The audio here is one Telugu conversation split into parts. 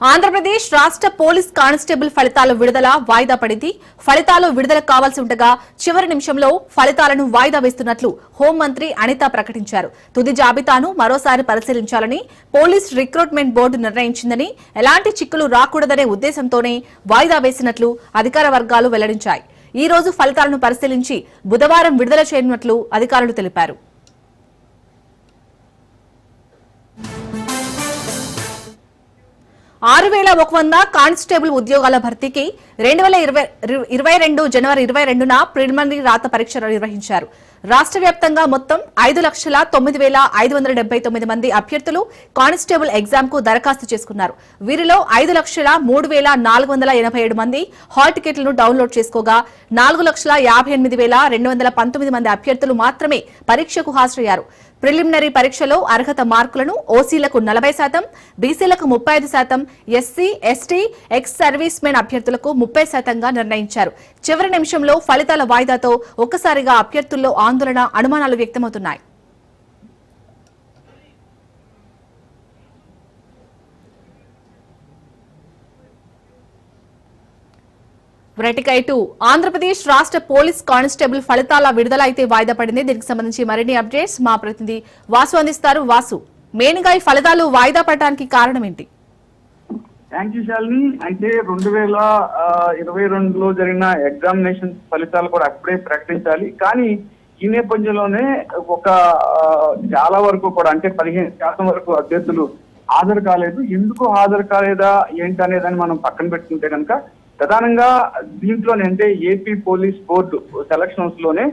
ఆంధ్రప్రదేశ్ రాష్ట్ర పోలీస్ కానిస్టేబుల్ ఫలితాల విడుదల వాయిదా పడింది. ఫలితాలు విడుదల కావాల్సి ఉండగా చివరి నిమిషంలో ఫలితాలను వాయిదా వేస్తున్నట్లు హోంమంత్రి అనిత ప్రకటించారు. తుది జాబితాను మరోసారి పరిశీలించాలని పోలీస్ రిక్రూట్మెంట్ బోర్డు నిర్ణయించిందని ఎలాంటి చిక్కులు రాకూడదనే ఉద్దేశంతోనే వాయిదా వేసినట్లు అధికార వర్గాలు వెల్లడించాయి. ఈ రోజు ఫలితాలను పరిశీలించి బుధవారం విడుదల చేయనున్నట్లు అధికారులు తెలిపారు. ఆరు వేల ఒక వంద కానిస్టేబుల్ ఉద్యోగాల భర్తీకి రెండు వేల ఇరవై ఇరవై రెండు జనవరి ఇరవై రెండున ప్రిలిమినరీ రాత పరీక్షలు నిర్వహించారు. రాష్ట్ర వ్యాప్తంగా మొత్తం ఐదు లక్షల తొమ్మిది వేల ఐదు వందల డెబ్బై తొమ్మిది మంది అభ్యర్థులు కానిస్టేబుల్ ఎగ్జామ్కు దరఖాస్తు చేసుకున్నారు. వీరిలో ఐదు లక్షల మూడు వేల నాలుగు వందల ఎనభై ఏడు మంది హాల్ టికెట్లను డౌన్లోడ్ చేసుకోగా నాలుగు లక్షల యాభై ఎనిమిది వేల రెండు వందల పంతొమ్మిది మంది అభ్యర్థులు మాత్రమే పరీక్షకు హాజరయ్యారు. ప్రిలిమినరీ పరీక్షలో అర్హత మార్కులను ఓసీలకు నలభై శాతం బీసీలకు ముప్పై ఐదు శాతం SC ST ex servicemen అభ్యర్థులకు ముప్పై శాతంగా నిర్ణయించారు. చివరి నిమిషంలో ఫలితాల వాయిదాతో ఒక్కసారిగా అభ్యర్థుల్లో ఆందోళన అనుమానాలు వ్యక్తమవుతున్నాయి. రైట్గా ఇటు ఆంధ్రప్రదేశ్ రాష్ట్ర పోలీస్ కానిస్టేబుల్ ఫలితాల విడుదల అయితే వాయిదా పడింది. దీనికి సంబంధించి మరిన్ని అప్డేట్స్ మా ప్రతినిధి వాసు అందిస్తారు. వాసు మెయిన్గా ఈ ఫలితాలు వాయిదా పడటానికి కారణం ఏంటి థ్యాంక్ యూ శాలిని అయితే రెండు వేల ఇరవై రెండులో జరిగిన ఎగ్జామినేషన్ ఫలితాలు కూడా అప్పుడే ప్రకటించాలి. కానీ ఈ నేపథ్యంలోనే ఒక చాలా వరకు కూడా అంటే పదిహేను శాతం వరకు అభ్యర్థులు హాజరు కాలేదు. ఎందుకు హాజరు కాలేదా? ఏంటి అనేదాన్ని మనం పక్కన పెట్టుకుంటే కనుక ప్రధానంగా దీంట్లోనే అంటే ఏపీ పోలీస్ బోర్డు సెలక్షన్స్లోనే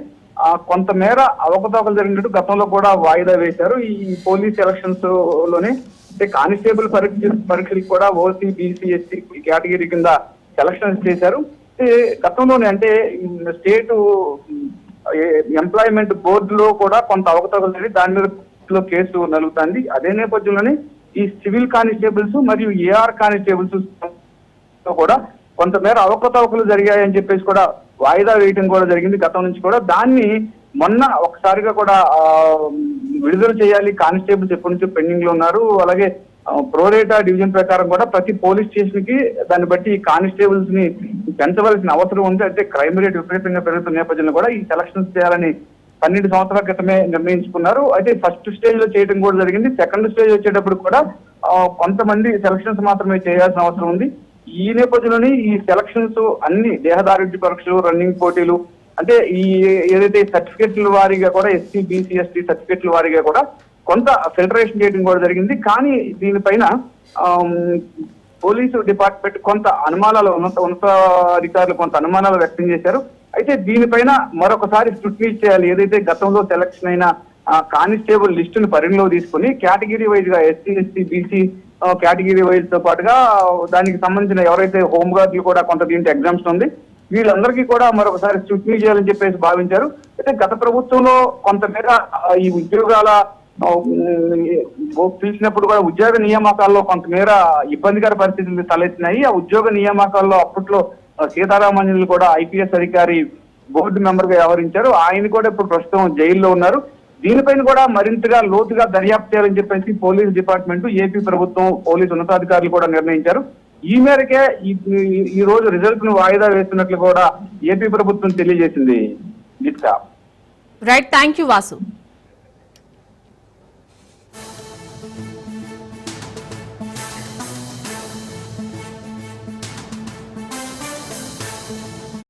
కొంతమేర అవకతవకలు జరిగినట్టు గతంలో కూడా వాయిదా వేశారు. ఈ పోలీస్ ఎలక్షన్స్లోనే అంటే కానిస్టేబుల్ పరీక్ష పరీక్షలకు కూడా ఓసీ బీసీ ఎస్సీ కేటగిరీ కింద సెలక్షన్స్ చేశారు. గతంలోనే అంటే స్టేట్ ఎంప్లాయ్మెంట్ బోర్డులో కూడా కొంత అవకతవకలు జరిగి దాని మీద కేసు నలుగుతుంది అదే నేపథ్యంలోనే ఈ సివిల్ కానిస్టేబుల్స్ మరియు ఏఆర్ కానిస్టేబుల్స్ కూడా కొంతమేర అవకతవకలు జరిగాయని చెప్పేసి కూడా వాయిదా వేయటం కూడా జరిగింది గతం నుంచి కూడా. దాన్ని మొన్న ఒకసారిగా కూడా విడుదల చేయాలి. కానిస్టేబుల్స్ ఎప్పటి నుంచో పెండింగ్లో ఉన్నారు. అలాగే ప్రోరేటా డివిజన్ ప్రకారం కూడా ప్రతి పోలీస్ స్టేషన్కి దాన్ని బట్టి ఈ కానిస్టేబుల్స్ని పెంచవలసిన అవసరం ఉంది అయితే క్రైమ్ రేట్ విపరీతంగా పెరుగుతున్న నేపథ్యంలో కూడా ఈ సెలక్షన్స్ చేయాలని పన్నెండు సంవత్సరాల క్రితమే నిర్ణయించుకున్నారు. అయితే ఫస్ట్ స్టేజ్లో చేయడం కూడా జరిగింది. సెకండ్ స్టేజ్ వచ్చేటప్పుడు కూడా కొంతమంది సెలక్షన్స్ మాత్రమే చేయాల్సిన అవసరం ఉంది. ఈ నేపథ్యంలోనే ఈ సెలక్షన్స్ అన్ని దేహదారుడి పరీక్షలు రన్నింగ్ పోటీలు అంటే ఈ ఏదైతే సర్టిఫికెట్ల వారీగా కూడా ఎస్సీ బీసీ ఎస్టీ సర్టిఫికెట్ల వారీగా కూడా కొంత ఫిల్టరేషన్ చేయడం కూడా జరిగింది. కానీ దీనిపైన పోలీసు డిపార్ట్మెంట్ కొంత అనుమానాలు ఉన్నత ఉన్నతాధికారులు కొంత అనుమానాలు వ్యక్తం చేశారు. అయితే దీనిపైన మరొకసారి స్క్రూటినీ చేయాలి ఏదైతే గతంలో సెలక్షన్ అయిన కానిస్టేబుల్ లిస్టును పరిగణలో తీసుకుని కేటగిరీ వైజ్గా ఎస్సీ ఎస్టీ బీసీ కేటగిరీ వైజ్తో పాటుగా దానికి సంబంధించిన ఎవరైతే హోమ్ కూడా కొంత దీంట్లో ఎగ్జామ్స్ ఉంది. వీళ్ళందరికీ కూడా మరొకసారి స్క్రూటినీ చేయాలని చెప్పేసి భావించారు. అయితే గత ప్రభుత్వంలో కొంతమేర ఈ ఉద్యోగాల పిలిచినప్పుడు కూడా ఉద్యోగ నియామకాల్లో కొంతమేర ఇబ్బందికర పరిస్థితులు తలెత్తినాయి. ఆ ఉద్యోగ నియామకాల్లో అప్పట్లో ఆ, కూడా ఐపీఎస్ అధికారి బోర్డు మెంబర్గా వ్యవహరించారు. ఆయన కూడా ఇప్పుడు ప్రస్తుతం జైల్లో ఉన్నారు. దీనిపైన కూడా మరింతగా లోతుగా దర్యాప్తు చేయాలని చెప్పేసి పోలీస్ డిపార్ట్మెంట్ ఏపీ ప్రభుత్వం పోలీస్ ఉన్నతాధికారులు కూడా నిర్ణయించారు. ఈ మేరకే ఈ ఈ- రోజు రిజల్ట్ను వాయిదా వేస్తున్నట్లు కూడా ఏపీ ప్రభుత్వం తెలియజేసింది. Right thank you Vasu